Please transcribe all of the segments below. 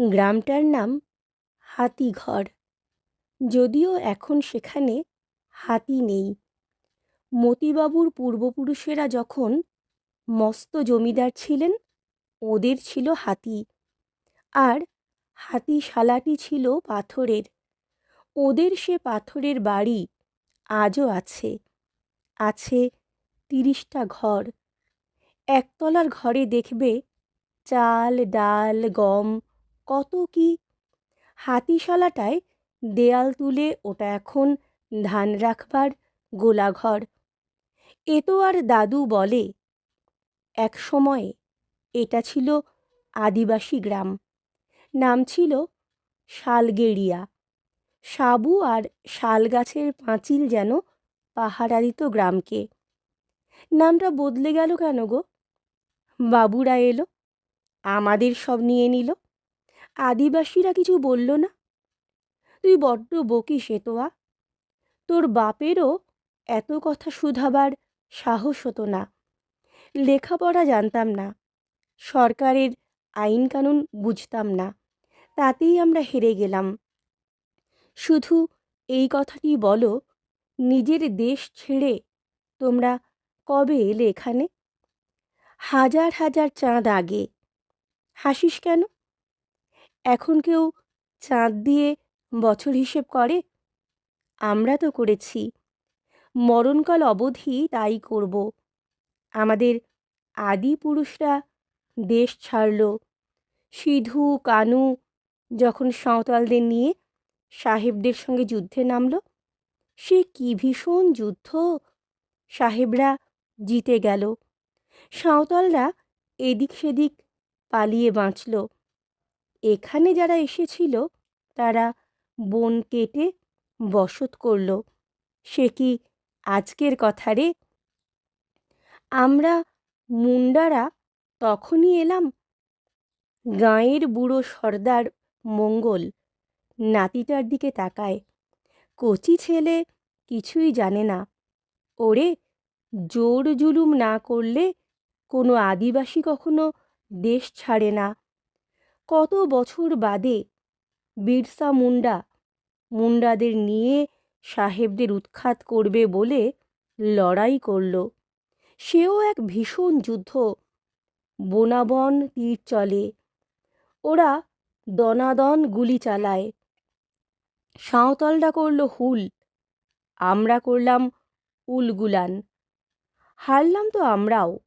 গ্রামটার নাম হাতিঘর। যদিও এখন সেখানে হাতি নেই। মতিবাবুর পূর্বপুরুষেরা যখন মস্ত জমিদার ছিলেন, ওদের ছিল হাতি। আর হাতিশালাটি ছিল পাথরের। ওদের সে পাথরের বাড়ি আজও আছে। আছে তিরিশটা ঘর। একতলার ঘরে দেখবে চাল, ডাল, গম কত কি? হাতিশালাটায় দেয়াল তুলে ওটা এখন ধান রাখবার গোলাঘর। এ তো আর দাদু বলে, এক সময়ে এটা ছিল আদিবাসী গ্রাম। নাম ছিল শালগেড়িয়া। সাবু আর শাল গাছের পাঁচিল যেন পাহারা দিত গ্রামকে। নামটা বদলে গেল কেন গো? বাবুরা এলো, আমাদের সব নিয়ে নিল। আদিবাসীরা কিছু বলল না? তুই বড্ড বকিস তোয়া তোর বাপেরও এত কথা শুধাবার সাহস হতো না। লেখাপড়া জানতাম না। সরকারের আইন কানুন বুঝতাম না। তাতেই আমরা হেরে গেলাম। শুধু এই কথাটি বলো, নিজের দেশ ছেড়ে তোমরা কবে এলে এখানে? হাজার হাজার চাঁদ আগে। হাসিস কেন? এখন কেউ চাঁদ দিয়ে বছর হিসেব করে? আমরা তো করেছি। মরণকাল অবধি তাই করব। আমাদের আদি পুরুষরা দেশ ছাড়ল। সিধু, কানু যখন সাঁওতালদের নিয়ে সাহেবদের সঙ্গে যুদ্ধে নামল, সে কি ভীষণ যুদ্ধ! সাহেবরা জিতে গেল। সাঁওতালরা এদিক সেদিক পালিয়ে বাঁচল। এখানে যারা এসেছিল, তারা বন কেটে বসত করল। সে কি আজকের কথা রে? আমরা মুন্ডারা তখনই এলাম। গাঁয়ের বুড়ো সর্দার মঙ্গল নাতিটার দিকে তাকায়। কচি ছেলে কিছুই জানে না। ওরে, জোর জুলুম না করলে কোনো আদিবাসী কখনো দেশ ছাড়ে না। কত বছর বাদে বিরসা মুন্ডা মুন্ডাদের নিয়ে সাহেবদের উৎখাত করবে বলে লড়াই করল। সেও এক ভীষণ যুদ্ধ, বনাবন তীর চলে। ওরা দনাদন গুলি চালায়। সাঁওতালরা করল হুল, আমরা করলাম উলগুলান। হারলাম তো আমরাও।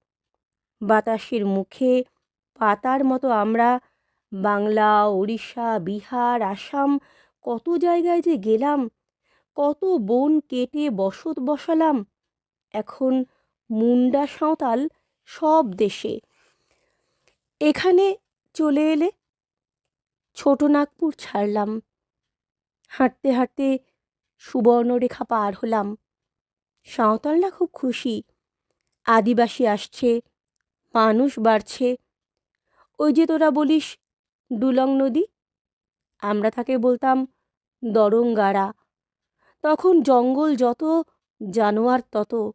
বাতাসের মুখে পাতার মতো আমরা বাংলা, ওড়িশা, বিহার, আসাম, কত জায়গায় যে গেলাম, কত বন কেটে বসত বসালাম, এখন মুন্ডা সাঁওতাল সব দেশে। এখানে চলে এলে ছোট নাগপুর ছাড়লাম, হাঁটতে হাঁটতে সুবর্ণরেখা পার হলাম। সাঁওতালরা খুব খুশি, আদিবাসী আসছে, মানুষ বাড়ছে। ওই যে তোরা বলিস ডুলং নদী। আমরা তাকে বলতাম দরঙ্গারা। তখন জঙ্গল যত, জানোয়ার তত।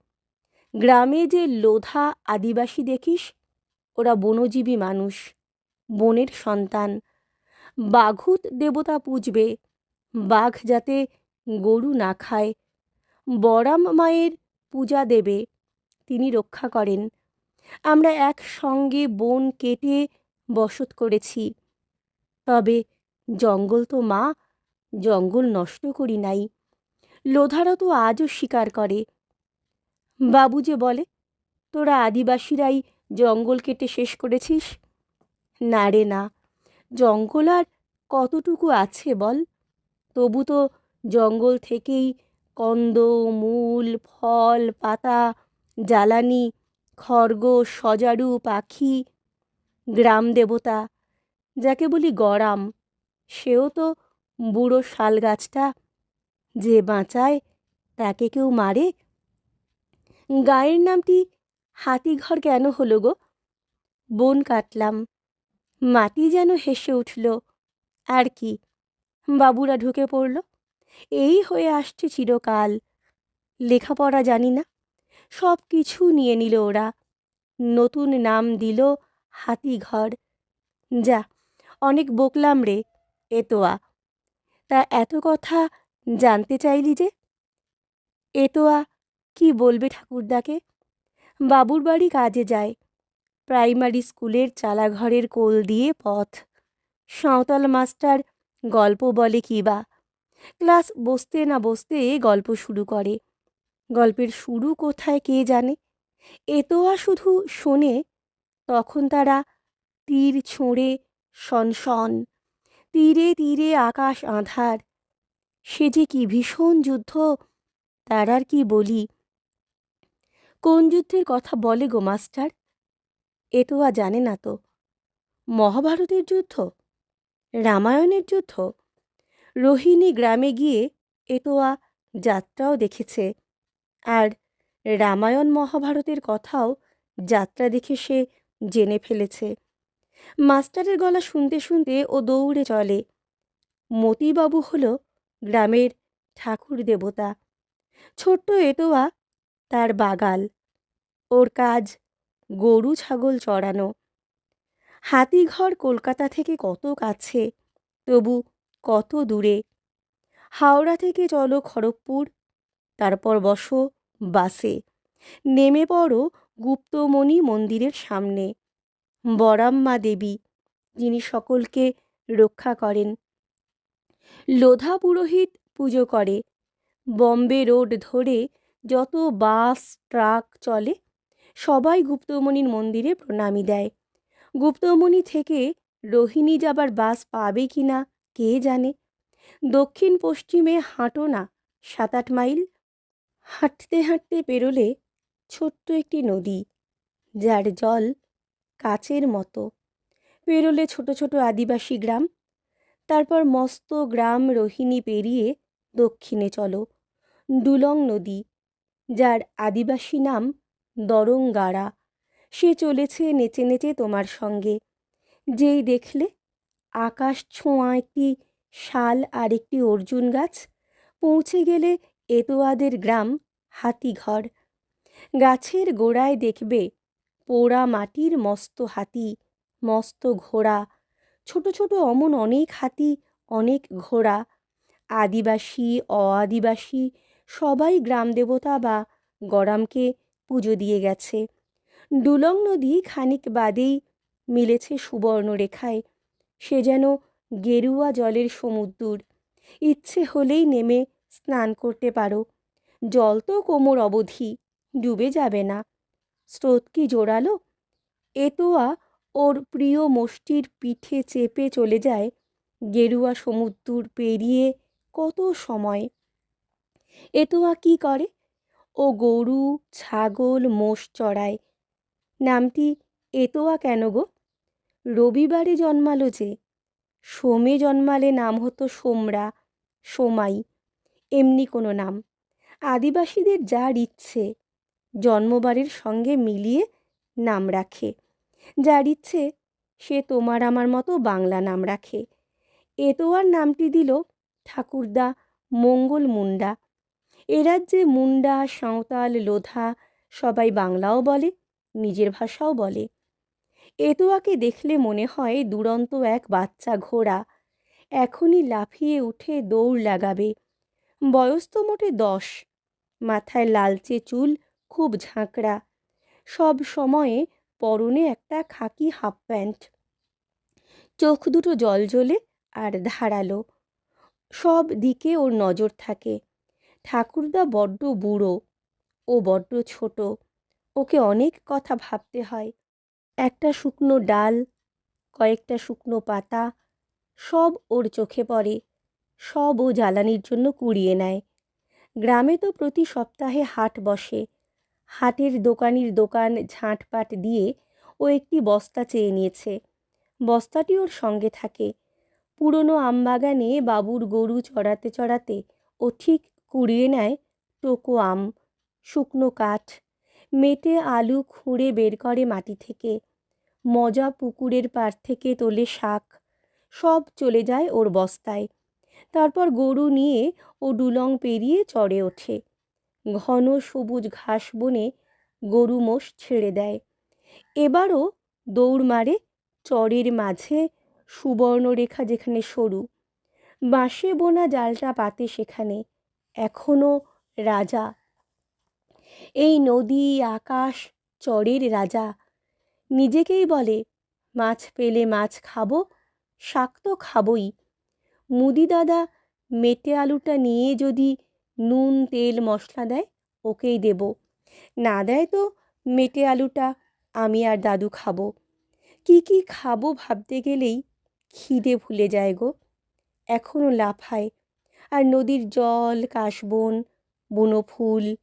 গ্রামে যে লোধা আদিবাসী দেখিস, ওরা বনজীবী মানুষ, বনের সন্তান। বাঘুত দেবতা পুজবে, বাঘ যাতে গরু না খায়। বরাম মায়ের পূজা দেবে, তিনি রক্ষা করেন। আমরা একসঙ্গে বন কেটে বসত করেছি। তবে জঙ্গল তো মা, জঙ্গল নষ্ট করি নাই। লোধারা তো আজও স্বীকার করে। বাবু যে বলে, তোরা আদিবাসীরাই জঙ্গল কেটে শেষ করেছিস? না রে না, জঙ্গল আর কতটুকু আছে বল? তবু তো জঙ্গল থেকেই কন্দ, মূল, ফল, পাতা, জ্বালানি, খরগোশ, সজারু, পাখি, গ্রাম দেবতা যাকে বলি গরাম সেও তো বুড়ো শাল গাছটা যে বাঁচায় তাকে কেউ মারে? গায়ের নামটি হাতিঘর কেন হলো গো? বন কাটলাম, মাটি যেন হেসে উঠল, আর কি? বাবুরা ঢুকে পড়ল, এই হয়ে আসছে চিরকাল, লেখাপড়া জানি না সব কিছু নিয়ে নিল ওরা, নতুন নাম দিল হাতিঘর, যা অনেক বকলাম রে এতোয়া তা এত কথা জানতে চাইলি যে? এতোয়া কি বলবে ঠাকুরদাকে? বাবুর বাড়ি কাজে যায়, প্রাইমারি স্কুলের চালাঘরের কোল দিয়ে পথ। সাঁওতাল মাস্টার গল্প বলে কি বা? ক্লাস বসতে না বসতে গল্প শুরু করে। গল্পের শুরু কোথায় কে জানে? এতোয়া শুধু শোনে, তখন তারা তীর ছোঁড়ে সনসন তীরে তীরে আকাশ আঁধার, সে যে কি ভীষণ যুদ্ধ, তার আর কি বলি। কোন যুদ্ধের কথা বলে গো মাস্টার? এ তো আর জানে না তো। মহাভারতের যুদ্ধ? রামায়ণের যুদ্ধ? রোহিণী গ্রামে গিয়ে এতোয়া যাত্রাও দেখেছে। আর রামায়ণ মহাভারতের কথাও যাত্রা দেখে সে জেনে ফেলেছে। মাস্টারের গলা শুনতে শুনতে ও দৌড়ে চলে। মতিবাবু হল গ্রামের ঠাকুর দেবতা। ছোট্ট এটোয়া তার বাগাল। ওর কাজ গরু ছাগল চড়ানো। হাতিঘর কলকাতা থেকে কত কাছে, তবু কত দূরে। হাওড়া থেকে চলো খড়গপুর, তারপর বসো বাসে। নেমে পড়ো গুপ্তমণি মন্দিরের সামনে। বরাম্মা দেবী, যিনি সকলকে রক্ষা করেন। লোধা পুরোহিত পুজো করে। বম্বে রোড ধরে যত বাস, ট্রাক চলে, সবাই গুপ্তমণির মন্দিরে প্রণামী দেয়। গুপ্তমণি থেকে রোহিণী যাবার বাস পাবে কি না, কে জানে? দক্ষিণ পশ্চিমে হাঁটো না সাত আট মাইল। হাঁটতে হাঁটতে পেরোলে ছোট্ট একটি নদী, যার জল কাচের মতো। পেরোলে ছোট ছোট আদিবাসী গ্রাম। তারপর মস্ত গ্রাম রোহিণী পেরিয়ে দক্ষিণে চলো ডুলং নদী, যার আদিবাসী নাম দরঙ্গাড়া সে চলেছে নেচে নেচে তোমার সঙ্গে। যেই দেখলে আকাশ ছোঁয়া একটি শাল আর একটি অর্জুন গাছ, পৌঁছে গেলে এতোয়াদের গ্রাম হাতিঘর। গাছের গোড়ায় দেখবে পোড়া মাটির মস্ত হাতি, মস্ত ঘোড়া। ছোট ছোট অমন অনেক হাতি, অনেক ঘোড়া। আদিবাসী, অআদিবাসী, সবাই গ্রাম দেবতা বা গরামকে পুজো দিয়ে গেছে। ডুলং নদী খানিক বাদেই মিলেছে সুবর্ণরেখায়। সে যেন গেরুয়া জলের সমুদ্র ইচ্ছে হলেই নেমে স্নান করতে পারো। জল তো কোমর অবধি, ডুবে যাবে না। স্রোত কি জোরালো এতোয়া ওর প্রিয় মোষ্টির পিঠে চেপে চলে যায় গেরুয়া সমুদ্র পেরিয়ে কত সময়? এতোয়া কি করে? ও গরু, ছাগল, মোষ চড়ায়। নামটি এতোয়া কেন গো? রবিবারে জন্মালো যে। সোমে জন্মালে নাম হতো সোমরা, সোমাই। এমনি কোনো নাম। আদিবাসীদের যার ইচ্ছে। জন্মবারের সঙ্গে মিলিয়ে নাম রাখে। যার ইচ্ছে, সে তোমার আমার মতো বাংলা নাম রাখে। এতোয়ার নামটি দিল ঠাকুরদা মঙ্গল মুন্ডা এ রাজ্যে মুন্ডা সাঁওতাল, লোধা সবাই বাংলাও বলে, নিজের ভাষাও বলে। এতোয়াকে দেখলে মনে হয় দুরন্ত এক বাচ্চা ঘোড়া। এখনই লাফিয়ে উঠে দৌড় লাগাবে। বয়স তো মোটে দশ। মাথায় লালচে চুল খুব ঝাঁকড়া। সব সময়ে পরনে একটা খাকি হাফ প্যান্ট চোখ দুটো জল জ্বলে আর ধারালো। সব দিকে ওর নজর থাকে। ঠাকুরদা বড্ড বুড়ো। ও বড্ড ছোট। ওকে অনেক কথা ভাবতে হয়। একটা শুকনো ডাল, কয়েকটা শুকনো পাতা, সব ওর চোখে পড়ে। সব ও জ্বালানির জন্য কুড়িয়ে নেয়। গ্রামে তো প্রতি সপ্তাহে হাট বসে। হাটের দোকানির দোকান ঝাঁটপাট দিয়ে ও একটি বস্তা চেয়ে নিয়েছে। বস্তাটি ওর সঙ্গে থাকে। পুরনো আমবাগানে বাবুর গরু চড়াতে চড়াতে ও ঠিক কুড়িয়ে নেয় টোকো আম, শুকনো কাঠ, মেটে আলু খুঁড়ে বের করে মাটি থেকে। মজা পুকুরের পাড় থেকে তোলে শাক। সব চলে যায় ওর বস্তায়। তারপর গরু নিয়ে ও ডুলং পেরিয়ে চড়ে ওঠে। ঘন সবুজ ঘাস বনে গরু মোষ ছেড়ে দেয়। এবারও দৌড় মারে চরের মাঝে সুবর্ণরেখা যেখানে সরু। বাঁশে বোনা জালটা পাতে সেখানে এখনও রাজা। এই নদী, আকাশ চরের রাজা। নিজেকেই বলে, মাছ পেলে মাছ খাব, শাক তো খাবই। মুদি দাদা, মেটে আলুটা নিয়ে যদি নুন, তেল, মশলা দেয়, ওকেই দেব। না দেয় তো মেটে আলুটা আমি আর দাদু খাব। কি কি খাব ভাবতে গেলেই খিদে ভুলে যায় গো। এখনও লাফায়। আর নদীর জল, কাশবন বুনো ফুল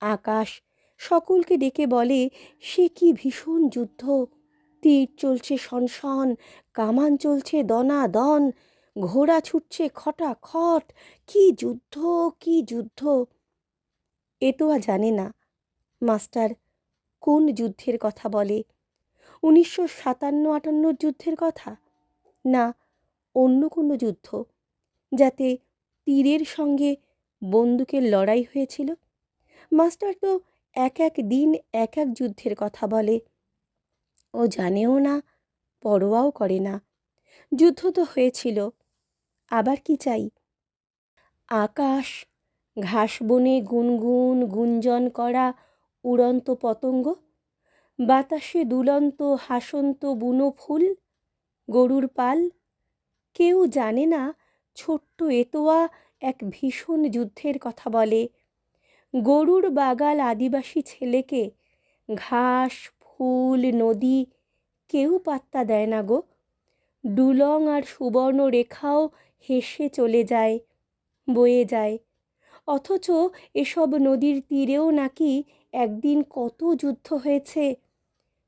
আকাশ সকলকে ডেকে বলে, সে কি ভীষণ যুদ্ধ? তীর চলছে সনসন কামান চলছে দনা দন ঘোড়া ছুটছে খটা খট কি যুদ্ধ কি যুদ্ধ। এ তো আর জানে না। মাস্টার কোন যুদ্ধের কথা বলে? উনিশশো সাতান্ন আটান্নর যুদ্ধের কথা? না, অন্য কোনো যুদ্ধ। যাতে তীরের সঙ্গে বন্দুকের লড়াই হয়েছিল? মাস্টার তো এক এক দিন এক এক যুদ্ধের কথা বলে। ও জানেও না, পরোয়াও করে না। যুদ্ধ তো হয়েছিল। আবার কি চাই? আকাশ, ঘাস বনে গুনগুন গুঞ্জন করা উড়ন্ত পতঙ্গ, বাতাসে দুলন্ত হাসন্ত বুনো ফুল, গরুর পাল। কেউ জানে না ছোট্ট এতোয়া এক ভীষণ যুদ্ধের কথা বলে। গরুর বাগাল আদিবাসী ছেলেকে ঘাস, ফুল, নদী কেউ পাত্তা দেয় না গো। ডুলং আর সুবর্ণ রেখাও হেসে চলে যায়, বয়ে যায়। অথচ এসব নদীর তীরেও নাকি একদিন কত যুদ্ধ হয়েছে?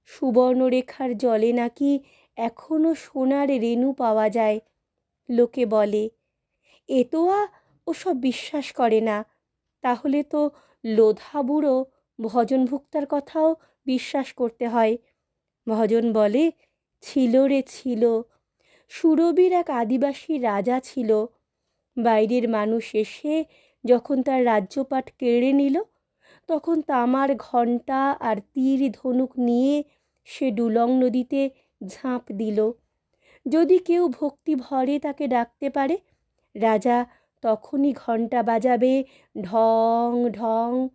সুবর্ণরেখার জলে নাকি এখনও সোনার রেণু পাওয়া যায়, লোকে বলে। এতোয়া ওসব বিশ্বাস করে না। তাহলে তো লোধা বুড়ো ভজনভুক্তার কথাও বিশ্বাস করতে হয়। ভজন বলে, ছিল রে ছিল সুরবীর এক আদিবাসী রাজা ছিল। বাইরের মানুষ এসে যখন তার রাজ্যপাট কেড়ে নিল, তখন তামার ঘণ্টা আর তীর ধনুক নিয়ে সে ডুলং নদীতে ঝাঁপ দিল। যদি কেউ ভক্তি ভরে তাকে ডাকতে পারে, রাজা তখনই ঘণ্টা বাজাবে ঢং ঢং।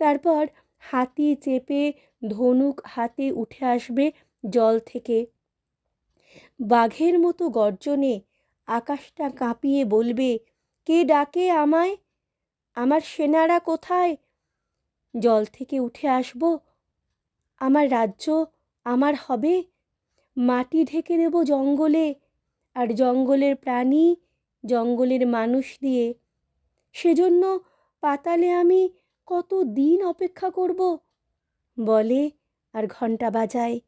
তারপর হাতি চেপে ধনুক হাতে উঠে আসবে জল থেকে। বাঘের মতো গর্জনে আকাশটা কাঁপিয়ে বলবে, কে ডাকে আমায়? আমার সেনারা কোথায়? জল থেকে উঠে আসব। আমার রাজ্য আমার হবে। মাটি ঢেকে দেব জঙ্গলে। আর জঙ্গলের প্রাণী জঙ্গলের মানুষ দিয়ে। সেজন্য পাতালে আমি কত দিন অপেক্ষা করব? বলে আর ঘণ্টা বাজায়।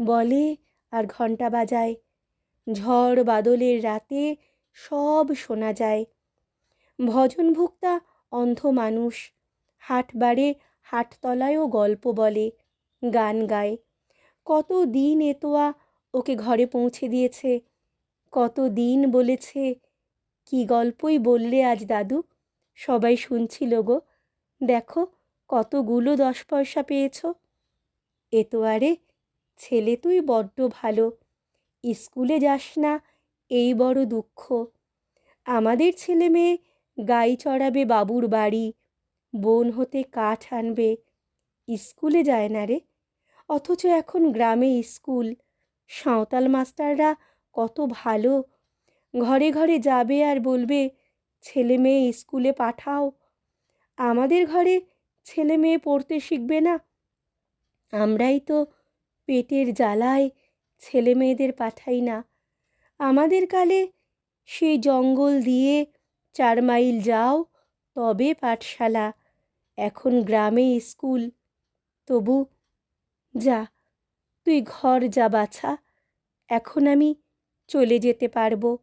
বলে আর ঘণ্টা বাজায়। ঝড় বাদলের রাতে সব শোনা যায়। ভজন ভজনভুক্তা অন্ধ মানুষ। হাট বাড়ে হাটতলায়ও গল্প বলে, গান গায়। কত দিন এতোয়া ওকে ঘরে পৌঁছে দিয়েছে। কত দিন বলেছে, কি গল্পই বললে আজ দাদু? সবাই শুনছিল গো। দেখো কতগুলো দশ পয়সা পেয়েছ। এ তো আরে ছেলে তুই বড্ড ভালো। স্কুলে যাস না, এই বড় দুঃখ। আমাদের ছেলে মেয়ে গাই চড়াবে বাবুর বাড়ি, বন হতে কাঠ আনবে। স্কুলে যায় না রে, অথচ এখন গ্রামে স্কুল। সাঁওতাল মাস্টাররা কত ভালো। ঘরে ঘরে যাবে আর বলবে, ছেলে মেয়ে স্কুলে পাঠাও। আমাদের ঘরে ছেলে মেয়ে পড়তে শিখবে না। আমরাই তো পেটের জ্বালায় ছেলে মেয়েদের পাঠাই না। আমাদের কালে সেই জঙ্গল দিয়ে চার মাইল যাও, তবে পাঠশালা, এখন গ্রামে স্কুল। তবু যা, তুই ঘর যা বাছা, এখন আমি চলে যেতে পারব।